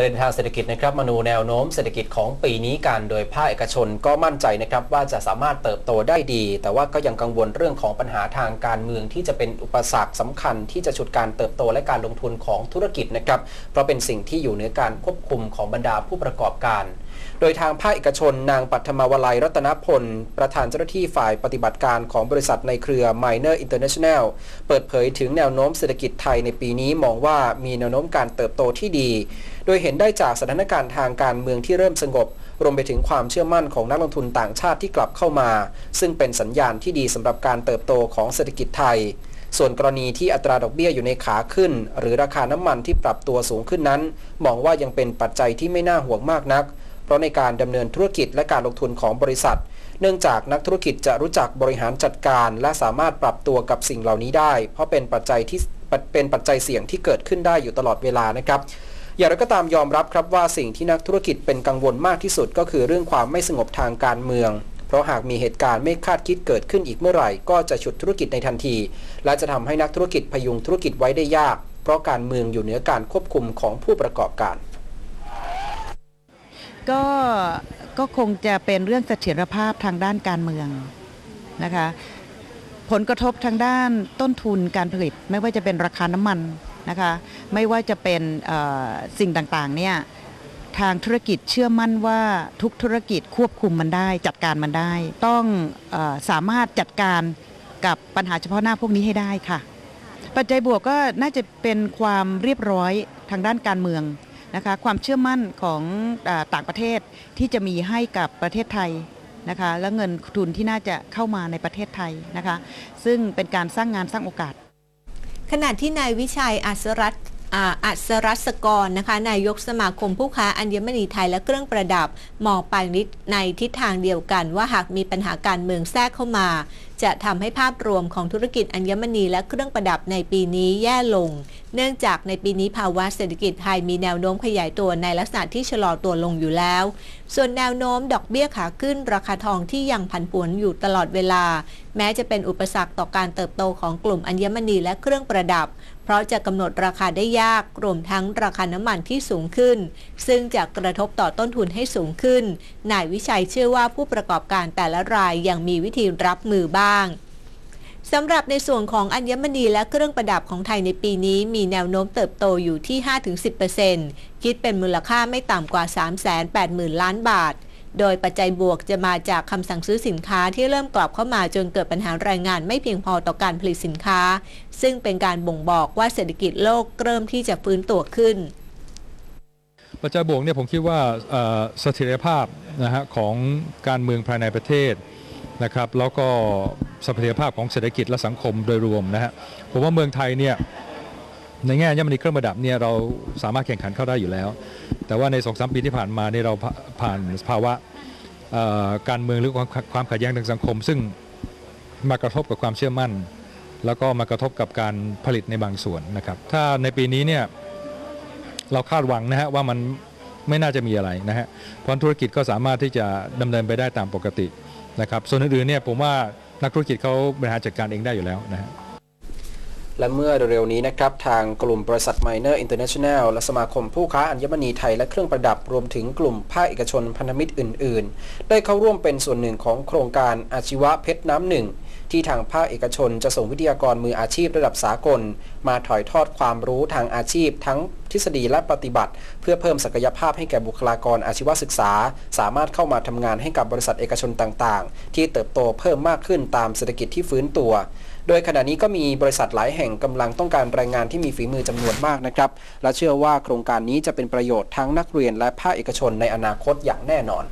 ประเด็นทางเศรษฐกิจนะครับมาดูแนวโน้มเศรษฐกิจของปีนี้กันโดยภาคเอกชนก็มั่นใจนะครับว่าจะสามารถเติบโตได้ดี แต่ว่าก็ยังกังวลเรื่องของปัญหาทางการเมืองที่จะเป็นอุปสรรคสำคัญ ที่จะฉุดการเติบโตและการลงทุนของธุรกิจนะครับเพราะเป็นสิ่งที่อยู่เหนือการควบคุมของบรรดาผู้ประกอบการโดยทางภาคเอกชนนางปัทมาวลัยรัตนพล ประธานเจ้าหน้าที่ฝ่ายปฏิบัติการของบริษัทในเครือ Miner International เปิดเผยถึงแนวโน้มเศรษฐกิจไทยในปีนี้มองว่ามีแนวโน้มการเติบโตที่ดี โดยเห็นได้จากสถานการณ์ทางการเมืองที่เริ่มสงบ รวมไปถึงความเชื่อมั่นของนักลงทุนต่างชาติที่กลับเข้ามา ซึ่งเป็นสัญญาณที่ดีสำหรับการเติบโตของเศรษฐกิจไทย ส่วนกรณีที่อัตราดอกเบี้ยอยู่ในขาขึ้น หรือราคาน้ำมันที่ปรับตัวสูงขึ้นนั้น มองว่ายังเป็นปัจจัยที่ไม่น่าห่วงมากนัก เพราะในการดำเนินธุรกิจและการลงทุนของบริษัทเนื่องจากนักธุรกิจจะรู้จักบริหารจัดการ และสามารถปรับตัวกับสิ่งเหล่านี้ได้ เพราะเป็นปัจจัยที่เป็นปัจจัยเสี่ยงที่เกิดขึ้นได้อยู่ตลอดเวลานะครับ อย่างไรก็ตามยอมรับครับว่าสิ่งที่นักธุรกิจเป็นกังวลมากที่สุดก็คือเรื่องความไม่สงบทางการเมือง เพราะหากมีเหตุการณ์ไม่คาดคิดเกิดขึ้นอีกเมื่อไหร่ ก็จะฉุดธุรกิจในทันที และจะทำให้นักธุรกิจพยุงธุรกิจไว้ได้ยาก เพราะการเมืองอยู่เหนือการควบคุมของผู้ประกอบการ ก็ก็คงจะเป็นเรื่องเสถียรภาพทางด้านการเมืองนะคะผลกระทบทางด้านต้นทุนการผลิตไม่ว่าจะเป็นราคาน้ำมัน นะคะไม่ว่าจะเป็นสิ่งต่างๆเนี่ยทางธุรกิจเชื่อมั่นว่าทุกธุรกิจควบคุมมันได้ จัดการมันได้ ต้องอสามารถจัดการกับปัญหาเฉพาะหน้าพวกนี้ให้ได้ค่ะ ปัจจัยบวกก็น่าจะเป็นความเรียบร้อยทางด้านการเมืองนะคะความเชื่อมั่นของอต่างประเทศที่จะมีให้กับประเทศไทยนะคะและเงินทุนที่น่าจะเข้ามาในประเทศไทยนะคะซึ่งเป็นการสร้างงานสร้างโอกาส ขณะที่นายวิชัยอัศรัต อัศรัศกรนะคะนายกสมาคมผู้ค้าอัญมณีไทยและเครื่องประดับ มองไปนิดในทิศทางเดียวกัน ว่าหากมีปัญหาการเมืองแทรกเข้ามา จะทำให้ภาพรวมของธุรกิจอัญมณีและเครื่องประดับในปีนี้แย่ลง เนื่องจากในปีนี้ภาวะเศรษฐกิจไทยมีแนวโน้มขยายตัวในลักษณะที่ชะลอตัวลงอยู่แล้ว ส่วนแนวโน้มดอกเบี้ยขาขึ้น ราคาทองที่ยังผันผวนอยู่ตลอดเวลา แม้จะเป็นอุปสรรคต่อการเติบโตของกลุ่มอัญมณีและเครื่องประดับ เพราะจะกำหนดราคาได้ยากรวมทั้งราคาน้ำมันที่สูงขึ้น ซึ่งจะกระทบต่อต้นทุนให้สูงขึ้น นายวิชัยเชื่อว่าผู้ประกอบการแต่ละรายยังมีวิธีรับมือบ้างสำหรับในส่วนของอัญมณีและเครื่องประดับของไทยในปีนี้มีแนวโน้มเติบโตอยู่ที่ 5-10%คิดเป็นมูลค่าไม่ต่ำกว่า 380,000 ล้านบาท โดยปัจจัยบวกจะมาจากคำสั่งซื้อสินค้าที่เริ่มกลับเข้ามาจนเกิดปัญหาแรงงานไม่เพียงพอต่อการผลิตสินค้า ซึ่งเป็นการบ่งบอกว่าเศรษฐกิจโลกเริ่มที่จะฟื้นตัวขึ้น ปัจจัยบวกเนี่ยผมคิดว่าเอ่อเสถียรภาพนะฮะของการเมืองภายในประเทศนะครับแล้วก็เสถียรภาพของเศรษฐกิจและสังคมโดยรวมนะฮะผมว่าเมืองไทยเนี่ยในแง่ยมณีเครื่องประดับเนี่ยเราสามารถแข่งขันเข้าได้อยู่แล้ว แต่ว่าในสองสามปีที่ผ่านมาเนี่ยเราผ่านภาวะการเมืองหรือความความขัดแย้งทางสังคม ซึ่งมากระทบกับความเชื่อมั่น แล้วก็มากระทบกับการผลิตในบางส่วนนะครับ ถ้าในปีนี้เนี่ยเราคาดหวังนะฮะว่ามันไม่น่าจะมีอะไรนะฮะเพราะธุรกิจก็สามารถที่จะดำเนินไปได้ตามปกตินะครับ ส่วนอื่นๆเนี่ยผมว่านักธุรกิจเขาบริหารจัดการเองได้อยู่แล้วนะฮะ และเมื่อเร็วๆนี้นะครับ ทางกลุ่มบริษัท Miner International และสมาคมผู้ค้าอัญมณีไทยและเครื่องประดับรวมถึงกลุ่มภาคเอกชนพันธมิตรอื่น ๆ ได้เข้าร่วมเป็นส่วนหนึ่งของโครงการอาชีวะเพชรน้ำหนึ่งที่ทางภาคเอกชนจะส่งวิทยากรมืออาชีพระดับสากล มาถ่ายทอดความรู้ทางอาชีพ ทั้งทฤษฎีและปฏิบัติ เพื่อเพิ่มศักยภาพให้แก่บุคลากรอาชีวศึกษา สามารถเข้ามาทำงานให้กับบริษัทเอกชนต่างๆ ที่เติบโตเพิ่มมากขึ้นตามเศรษฐกิจที่ฟื้นตัว โดยขณะนี้ก็มีบริษัทหลายแห่งกำลังต้องการแรงงานที่มีฝีมือจำนวนมากนะครับ และเชื่อว่าโครงการนี้จะเป็นประโยชน์ทั้งนักเรียนและภาคเอกชนในอนาคตอย่างแน่นอน